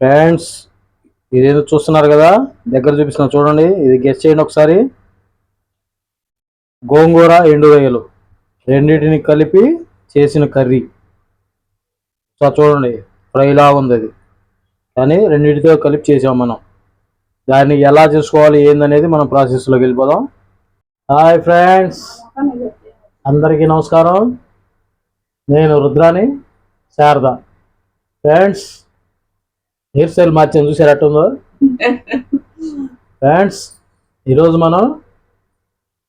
Friends ఇదేదో చూస్తున్నారు కదా? దగ్గర చూపిస్తున్నా. చూడండి ఇది గెస్ట్ చేయండి ఒకసారి. గోంగూర ఎండు రొయ్యలు రెండింటిని కలిపి చేసిన కర్రీ. సో చూడండి ఫ్రై ఉంది అది. కానీ రెండింటితో కలిపి చేసాం మనం. దాన్ని ఎలా చేసుకోవాలి ఏందనేది మనం ప్రాసెస్లోకి వెళ్ళిపోదాం. Hi friends. అందరికీ నమస్కారం. నేను Rudrani Sarada. Friends hair style మార్చాను చూసారు ఎట్టుందో ఫ్రెండ్స్ ఈరోజు మనం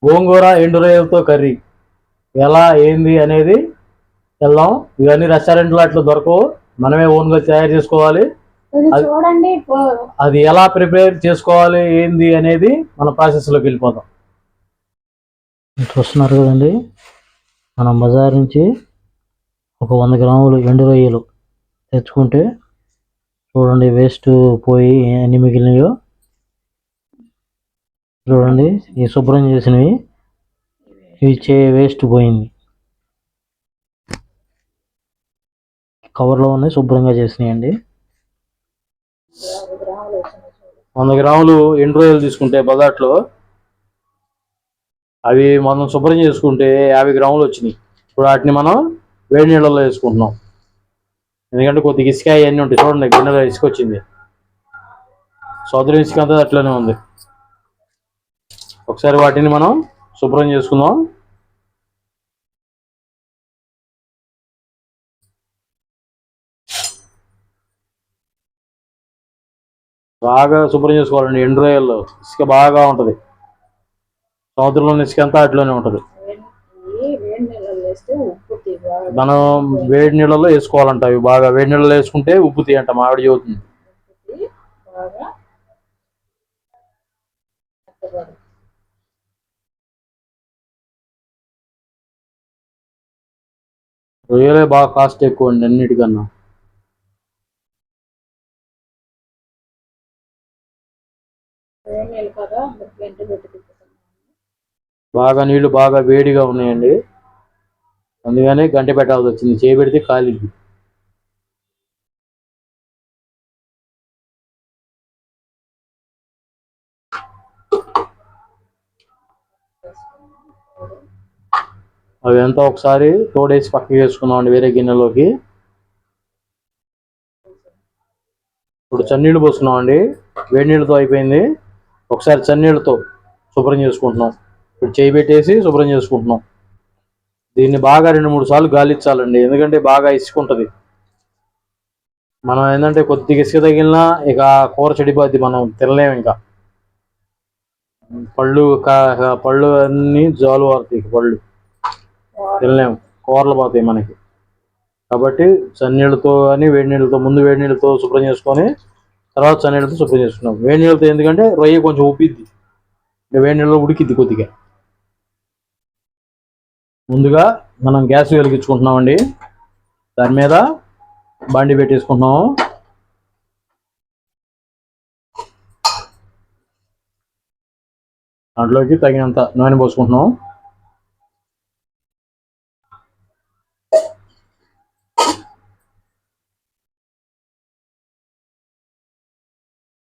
గోంగూర ఎండు రొయ్యలతో కర్రీ. ఎలా ఏంది అనేది వెళ్దాం. ఇవన్నీ రెస్టారెంట్లో అట్లా దొరకవు. మనమే ఓన్గా తయారు చేసుకోవాలి. చూడండి అది ఎలా ప్రిపేర్ చేసుకోవాలి ఏంది అనేది మన ప్రాసెస్లోకి వెళ్ళిపోదాం. చూస్తున్నారు కదండి మనం బజార్ నుంచి ఒక వంద గ్రాములు ఎండు రొయ్యలు తెచ్చుకుంటే చూడండి వేస్ట్ పోయి ఎన్ని మిగిలినాయో. చూడండి ఈ శుభ్రం చేసినవి. ఇవి చే వేస్ట్ పోయింది. కవర్లో ఉన్నాయి శుభ్రంగా చేసినాయండి. వంద గ్రాములు ఎండు రొయ్యలు తీసుకుంటే బజార్లో అవి మనం శుభ్రం చేసుకుంటే యాభై గ్రాములు వచ్చినాయి. ఇప్పుడు వాటిని మనం వేడి నీళ్ళలో వేసుకుంటున్నాం. ఎందుకంటే కొద్దిగా ఇసుక అవన్నీ ఉంటాయి. చూడండి గిన్నెలో ఇసుక వచ్చింది. సోదరి ఇసుక అంతా అట్లనే ఉంది. ఒకసారి వాటిని మనం శుభ్రం చేసుకుందాం. బాగా శుభ్రం చేసుకోవాలండి. ఎండు రొయ్యల్లో ఇసుక బాగా ఉంటుంది. సముద్రంలో ఇసుక అంతా అట్లనే ఉంటుంది. మనం వేడి నీళ్ళలో వేసుకోవాలంట. అవి బాగా వేడి నీళ్ళలో వేసుకుంటే ఉప్పు తీయంట. మామిడి మెత్తబడి. రొయ్యలే బాగా కాస్ట్ ఎక్కువ అండి అన్నిటికన్నా. బాగా నీళ్ళు బాగా వేడిగా ఉన్నాయండి. అందుకనే గంట పెట్టాల్సి వచ్చింది. చేయబెడితే కాలింది అవి అంతా ఒకసారి తోడేసి పక్కకి వేసుకున్నామండి వేరే గిన్నెలోకి. ఇప్పుడు చన్నీళ్ళు పోసుకున్నామండి వేడి నీళ్ళతో అయిపోయింది. ఒకసారి చన్నీళ్ళతో శుభ్రం చేసుకుంటున్నాం. ఇప్పుడు చేయి పెట్టేసి శుభ్రం చేసుకుంటున్నాం. దీన్ని బాగా రెండు మూడు సార్లు గాలిచ్చాలండి ఎందుకంటే బాగా ఇసుకుంటుంది. మనం ఏంటంటే కొద్దిగా ఇసుక తగిలినా ఇక కూర చెడిపోద్ది మనం తినలేము ఇంకా. పళ్ళు పళ్ళు అన్నీ జాలు పడతాయి పళ్ళు. తినలేము. కూరలు పోతాయి మనకి. కాబట్టి చన్నీళ్ళతో అని వేడి నీళ్ళతో ముందు వేడి నీళ్ళతో శుభ్రం చేసుకొని తర్వాత చన్నీళ్ళతో శుభ్రం చేసుకున్నాం వేడి నీళ్ళతో ఎందుకంటే రొయ్య కొంచెం ఉబ్బిద్ది వేడి నీళ్ళలో ఉడికిద్ది కొద్దిగా. ముందుగా మనం గ్యాస్ వెలిగించుకుంటున్నామండి దాని మీద బండి పెట్టేసుకుంటున్నాము. దాంట్లోకి తగినంత నూనె పోసుకుంటున్నాం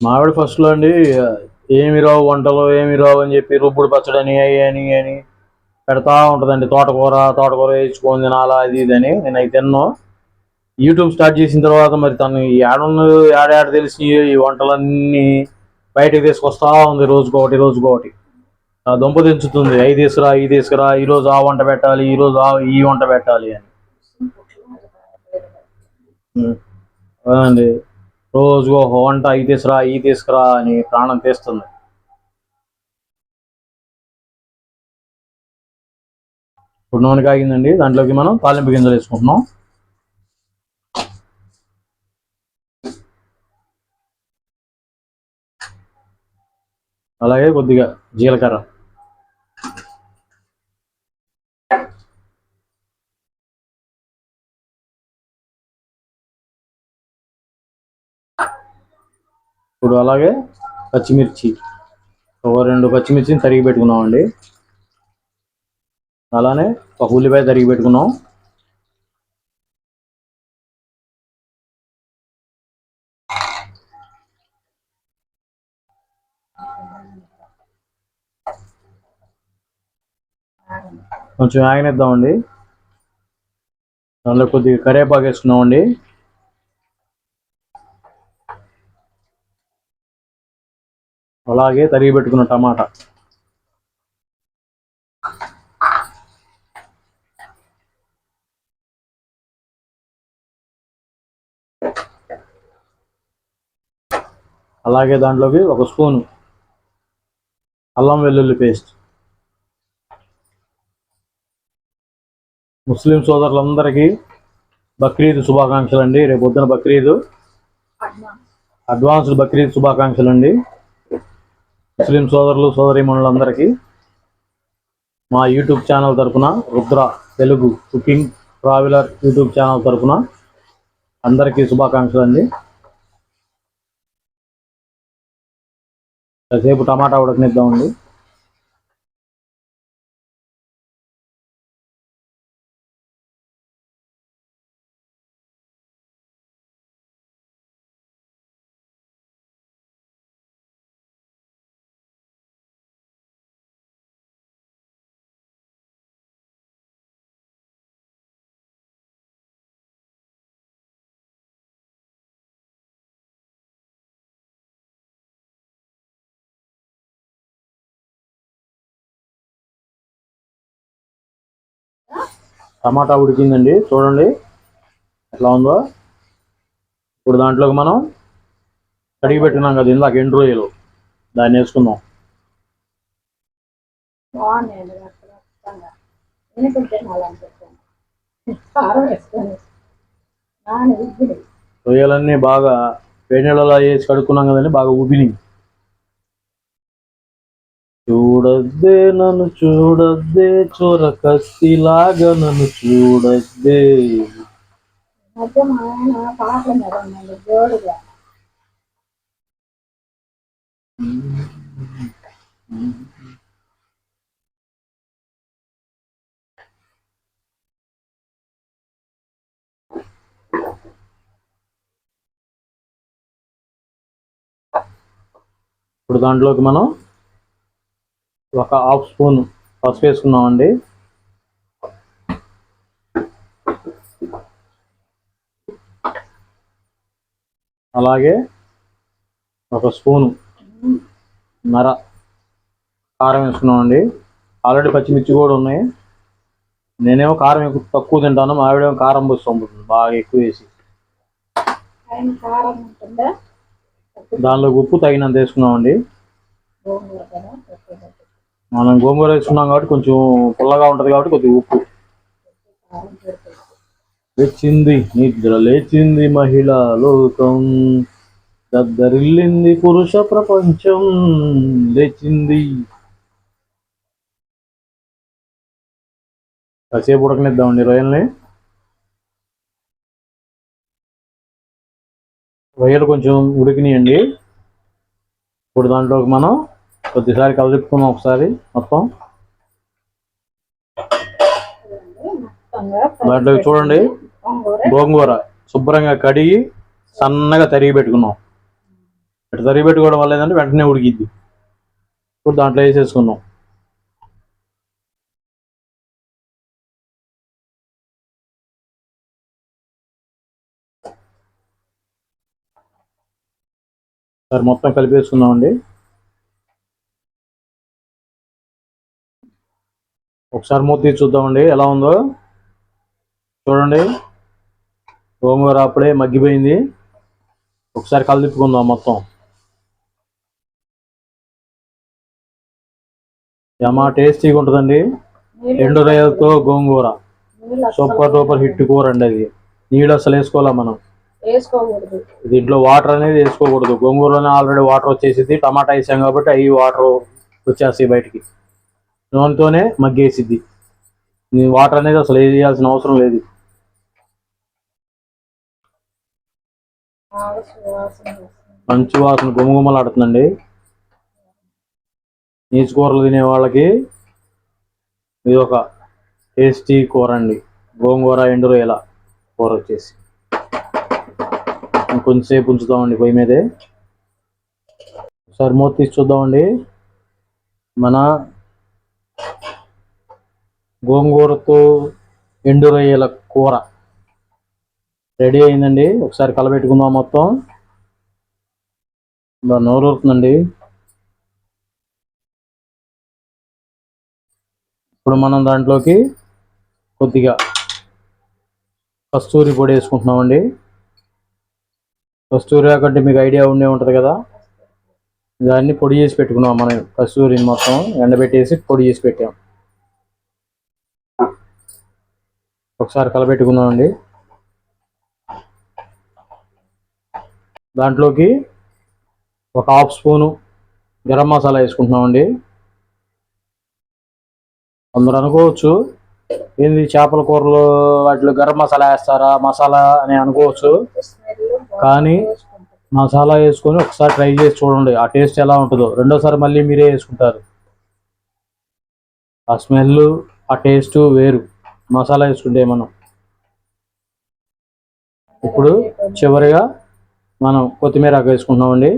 మామిడి ఫస్ట్లో అండి ఏమి రావు వంటలు ఏమి రావు అని చెప్పి రుబ్బుడు పచ్చడి అని అవి అని అని. పెడతా ఉంటుందండి. తోటకూర తోటకూర వేసుకొని తినాలా అది ఇది అని నేను అవి తిన్నాను యూట్యూబ్ స్టార్ట్ చేసిన తర్వాత మరి తను ఈ ఆడను తెలిసి ఈ వంటలన్నీ బయటకు తీసుకొస్తా ఉంది రోజుకొకటి రోజుకొకటి. ఆ దుంప తెంచుతుంది. అవి తీసుకురా ఈ తీసుకురా ఈ రోజు ఆ వంట పెట్టాలి ఈ రోజు ఆ ఈ వంట పెట్టాలి అని. అదండి అవునండి. రోజు వంట అవి తీసుకురా ఈ తీసుకురా అని ప్రాణం తీస్తుంది. ఇప్పుడు నూనె కాగిందండి. దాంట్లోకి మనం తాలింపు గింజలు వేసుకుంటున్నాం. అలాగే కొద్దిగా జీలకర్ర. ఇప్పుడు అలాగే పచ్చిమిర్చి. ఒక రెండు పచ్చిమిర్చిని తరిగి పెట్టుకున్నామండి. అలానే ఒక ఉల్లిపాయ తరిగి పెట్టుకున్నాం. కొంచెం ఆగనిద్దామండి. దాంట్లో కొద్దిగా కరేపాకు వేసుకున్నామండి. అలాగే తరిగి పెట్టుకున్న టమాటా. అలాగే దాంట్లోకి ఒక స్పూను అల్లం వెల్లుల్లి పేస్ట్. ముస్లిం సోదరులందరికీ బక్రీద్ శుభాకాంక్షలు అండి రేపు పొద్దున బక్రీద్. అడ్వాన్స్డ్ బక్రీద్ శుభాకాంక్షలు అండి ముస్లిం సోదరులు సోదరీమణులందరికీ మా యూట్యూబ్ ఛానల్ తరపున Rudra Telugu cooking traveller YouTube channel తరపున అందరికీ శుభాకాంక్షలు అండి కాసేపు టమాటా ఉడకనిద్దామండి. టమాటా ఉడికిందండి. చూడండి. ఎట్లా ఉందో. ఇప్పుడు దాంట్లోకి మనం కడిగి పెట్టినాం కదా ఇందాక ఎండు రొయ్యలు. దాన్ని వేసుకుందాం. రొయ్యలన్నీ బాగా వేడి నీళ్ళలో వేసి కడుక్కున్నాం కదండి బాగా ఉబిని చూడద్దే నన్ను చూడద్దే చోర కత్తిలాగా నన్ను చూడద్దే. ఇప్పుడు దాంట్లోకి మనం ఒక హాఫ్ స్పూన్ పసుపు వేసుకున్నామండి. అలాగే ఒక స్పూను నర కారం వేసుకున్నామండి. ఆల్రెడీ పచ్చిమిర్చి కూడా ఉన్నాయి. నేనేమో కారం ఎక్కువ తక్కువ తింటాను. మా ఆవిడేమో కారం పోసి పంపుతుంది బాగా ఎక్కువ వేసి. దానిలో ఉప్పు తగినంత వేసుకున్నామండి. మనం గోంగూర వేసుకున్నాం కాబట్టి కొంచెం పుల్లగా ఉంటుంది కాబట్టి కొద్దిగా ఉప్పు. లేచింది నిద్ర లేచింది మహిళా లోకం. దద్దరిల్లింది పురుష ప్రపంచం. లేచింది. కాసేపు ఉడకనిద్దామండి రొయ్యల్ని. రొయ్యలు కొంచెం ఉడికినాయండి. ఇప్పుడు దాంట్లోకి మనం కొద్దిసారి కలుపుకుందాం ఒకసారి మొత్తం. దాంట్లో చూడండి. గోంగూర శుభ్రంగా కడిగి సన్నగా తరిగి పెట్టుకున్నాం. ఇట్లా తరిగి పెట్టుకోవడం వల్ల ఏంటంటే వెంటనే ఉడికిద్ది. ఇప్పుడు దాంట్లో వేసేసుకున్నాం. సరే మొత్తం కలిపేసుకుందామండి. ఒకసారి మూత తీసి చూద్దామండి. ఎలా ఉందో? చూడండి. గోంగూర అప్పుడే మగ్గిపోయింది. ఒకసారి కలిపుకుందాం మొత్తం. ఏమా టేస్టీగా ఉంటుందండి. ఎండు రొయ్యలతో గోంగూర. సూపర్ డూపర్ హిట్ కూర అండి అది. నీళ్ళు అసలు వేసుకోవాలా మనం? దీంట్లో వాటర్ అనేది వేసుకోకూడదు. గోంగూరలోనే ఆల్రెడీ వాటర్ వచ్చేసింది టమాటా వేసాం కాబట్టి అవి వాటర్ వచ్చేస్తాయి బయటికి. నూనెతోనే మగ్గేసిద్ది. వాటర్ అనేది అసలు వేయాల్సిన అవసరం లేదు. మంచి వాసన గుమగుమలాడుతుందండి. నీచు కూరలు తినే వాళ్ళకి ఇది ఒక టేస్టీ కూర అండి. గోంగూర ఎండు రొయ్యల కూర వచ్చేసి. కొంచెంసేపు ఉంచుతామండి పొయ్యి మీదే. ఒకసారి మూత తీసి చూద్దామండి. మన గోంగూరతో ఎండు రొయ్యల కూర. రెడీ అయిందండి. ఒకసారి కలబెట్టుకుందాం మొత్తం. బా నోరూరుతుందండి ఇప్పుడు మనం దాంట్లోకి కొద్దిగా కస్తూరి పొడి వేసుకుంటున్నామండి. కస్తూరి కంటే మీకు ఐడియా ఉండే ఉంటుంది కదా. దాన్ని పొడి చేసి పెట్టుకున్నాం మనం కస్తూరిని మొత్తం ఎండబెట్టేసి పొడి చేసి పెట్టాం. ఒకసారి కలబెట్టుకుందామండి దాంట్లోకి ఒక హాఫ్ స్పూను గరం మసాలా వేసుకుంటున్నామండి. అందరూ అనుకోవచ్చు ఏంది చేపల కూరలు వాటిలో గరం మసాలా వేస్తారా మసాలా అని అనుకోవచ్చు. కానీ మసాలా వేసుకొని ఒకసారి ట్రై చేసి చూడండి ఆ టేస్ట్ ఎలా ఉంటుందో. రెండోసారి మళ్ళీ మీరే వేసుకుంటారు. ఆ స్మెల్ ఆ టేస్ట్ వేరు. మసాలా వేసుకుంటే మనం ఇప్పుడు చివరిగా మనం కొత్తిమీర ఆకు వేసుకుంటున్నామండి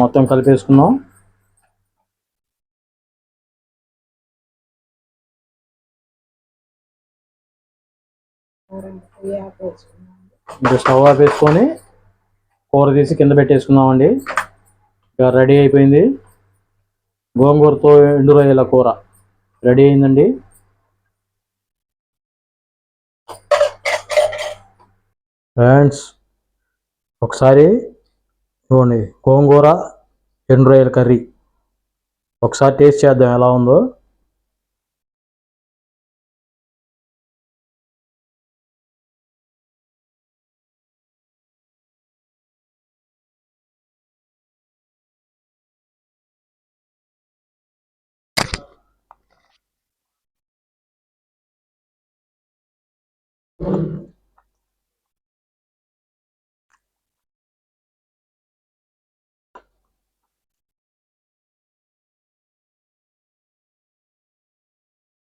మొత్తం కలిపేసుకున్నాం ఇంకా స్టవ్ ఆపేసుకొని కూర తీసి కింద పెట్టేసుకుందామండి. ఇక రెడీ అయిపోయింది. గోంగూరతో ఎండు రొయ్యల కూర. రెడీ అయిందండి? ఫ్రెండ్స్ ఒకసారి చూడండి గోంగూర ఎండు రొయ్యల కర్రీ. ఒకసారి టేస్ట్ చేద్దాం ఎలా ఉందో.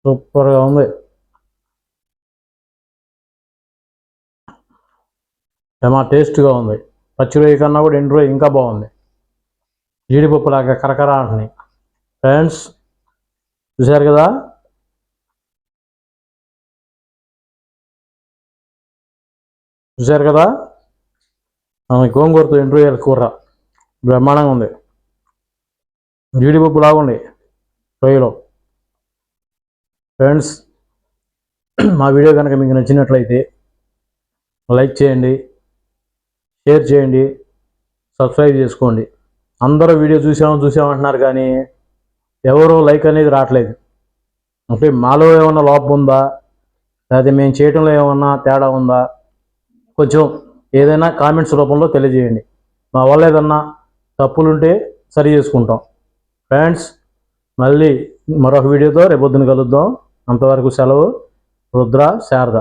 సూపర్గా ఉంది. ఏమా టేస్ట్గా ఉంది. పచ్చి రొయ్య కన్నా కూడా ఎండు రొయ్య ఇంకా బాగుంది. జీడిపప్పు లాగా కరకర అంటున్నాయి. ఫ్రెండ్స్ చూశారు కదా? చూశారు కదా? గోంగూరతో ఇంటర్వ్యూ కూర. బ్రహ్మాండంగా ఉంది. జీడిపప్పు లాగుండి రొయ్యలో ఫ్రెండ్స్ మా వీడియో కనుక మీకు నచ్చినట్లయితే లైక్ చేయండి షేర్ చేయండి సబ్స్క్రైబ్ చేసుకోండి. అందరూ వీడియో చూసాము చూసామంటున్నారు కానీ ఎవరు లైక్ అనేది రావట్లేదు. అంటే మాలో ఏమన్నా లోపం ఉందా? లేకపోతే మేము చేయటంలో ఏమన్నా తేడా ఉందా? కొంచెం ఏదైనా కామెంట్స్ రూపంలో తెలియజేయండి. మా వల్ల ఏదన్నా తప్పులుంటే సరి చేసుకుంటాం. ఫ్రెండ్స్ మళ్ళీ మరొక వీడియోతో రేపొద్దున కలుద్దాం. అంతవరకు సెలవు. రుద్ర శారద.